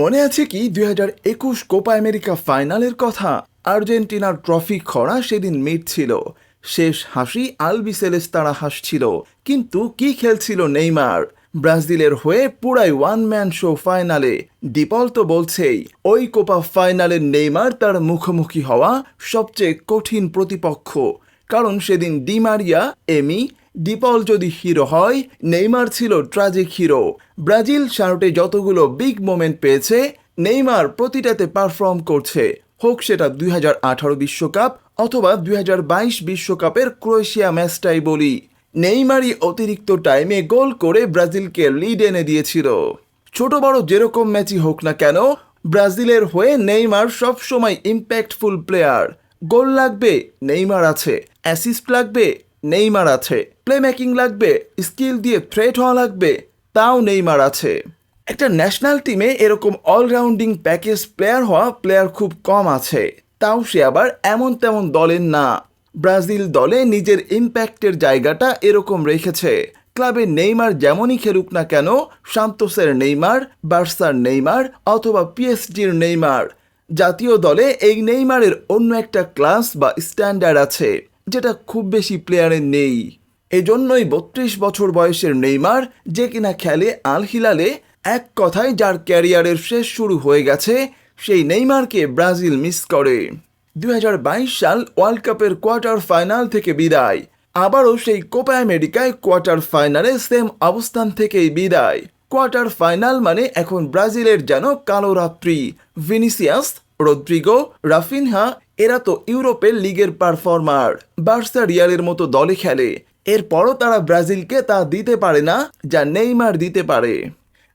মনে আছে কি দুই হাজার একুশ কোপা আমেরিকা ফাইনালের কথা? আর্জেন্টিনার ট্রফি খরা সেদিন মিটছিল শেষ হাসি আলবি সেলেস তারা হাসছিল। কিন্তু কি খেলছিল নেইমার? ব্রাজিলের হয়ে পুরাই ওয়ান ম্যান শো ফাইনালে। ডিপল তো বলছেই, ওই কোপা ফাইনালের নেইমার তার মুখোমুখি হওয়া সবচেয়ে কঠিন প্রতিপক্ষ। কারণ সেদিন ডিমারিয়া এমি ডিপল যদি হিরো হয়, নেইমার ছিল ট্রাজিক হিরো ব্রাজিল শার্টে যতগুলো বিগ মোমেন্ট পেয়েছে, নেইমার প্রতিটাতে পারফর্ম করছে। হোক সেটা দুই বিশ্বকাপ অথবা দুই বিশ্বকাপের ক্রোয়েশিয়া ম্যাচটাই বলি। নেইমারই অতিরিক্ত টাইমে গোল করে ব্রাজিলকে লিড এনে দিয়েছিল। ছোট বড় যেরকম ম্যাচই হোক না কেন, ব্রাজিলের হয়ে নেইমার সবসময় ইম্প্যাক্টফুল প্লেয়ার গোল লাগবে, নেইমার আছে। অ্যাসিস্ট লাগবে, নেইমার আছে। প্লে মেকিং লাগবে, স্কিল দিয়ে থ্রেট হওয়া লাগবে, তাও নেইমার আছে। একটা ন্যাশনাল টিমে এরকম অলরাউন্ডিং প্যাকেজ প্লেয়ার হওয়া প্লেয়ার খুব কম আছে। তাও সে আবার এমন তেমন দলের না। ব্রাজিল দলে নিজের ইম্প্যাক্টের জায়গাটা এরকম রেখেছে। ক্লাবে নেইমার যেমনই খেলুক না কেন, সান্তোসের নেইমার, বার্সার নেইমার অথবা পিএসজির নেইমার জাতীয় দলে এই নেইমারের অন্য একটা ক্লাস বা স্ট্যান্ডার্ড আছে, যেটা খুব বেশি প্লেয়ারের নেই। এজন্যই বত্রিশ বছর বয়সের নেইমার যে কিনা খেলে আল হিলালে, এক কথায় যার ক্যারিয়ারের শেষ শুরু হয়ে গেছে, সেই নেইমারকে ব্রাজিল মিস করে। দু হাজার বাইশ সাল ওয়ার্ল্ড কাপের কোয়ার্টার ফাইনাল থেকে বিদায়, আবারও সেই কোপা আমেরিকায় কোয়ার্টার ফাইনালে সেম অবস্থান থেকেই বিদায়। কোয়ার্টার ফাইনাল মানে এখন ব্রাজিলের যেন কালো রাত্রি। ভিনিসিয়াস, রদ্রিগো, রাফিনহা, এরা তো ইউরোপের লিগের পারফর্মার। বার্সা রিয়ালের মতো দলে খেলে। এরপরও তারা ব্রাজিলকে তা দিতে পারে না, যা নেইমার দিতে পারে।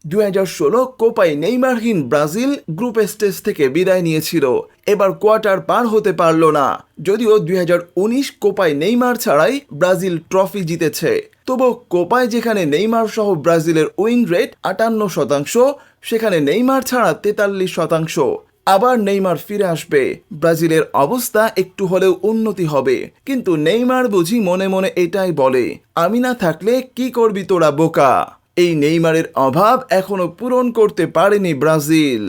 দু হাজার ষোলো কোপায় নেইমারহীন ব্রাজিল গ্রুপ স্টেজ থেকে বিদায় নিয়েছিল। এবার কোয়ার্টার পার হতে পারল না। যদিও দুই হাজার উনিশ কোপায় নেইমার ছাড়াই ব্রাজিল ট্রফি জিতেছে। তবু কোপায় যেখানে নেইমার সহ ব্রাজিলের উইন রেট আটান্ন শতাংশ, সেখানে নেইমার ছাড়া তেতাল্লিশ শতাংশ। আবার নেইমার ফিরে আসবে। ব্রাজিলের অবস্থা একটু হলেও উন্নতি হবে। কিন্তু নেইমার বুঝি মনে মনে এটাই বলে, আমি না থাকলে কি করবি তোরা, বোকা? এই নেইমারের অভাব এখনও পূরণ করতে পারেনি ব্রাজিল।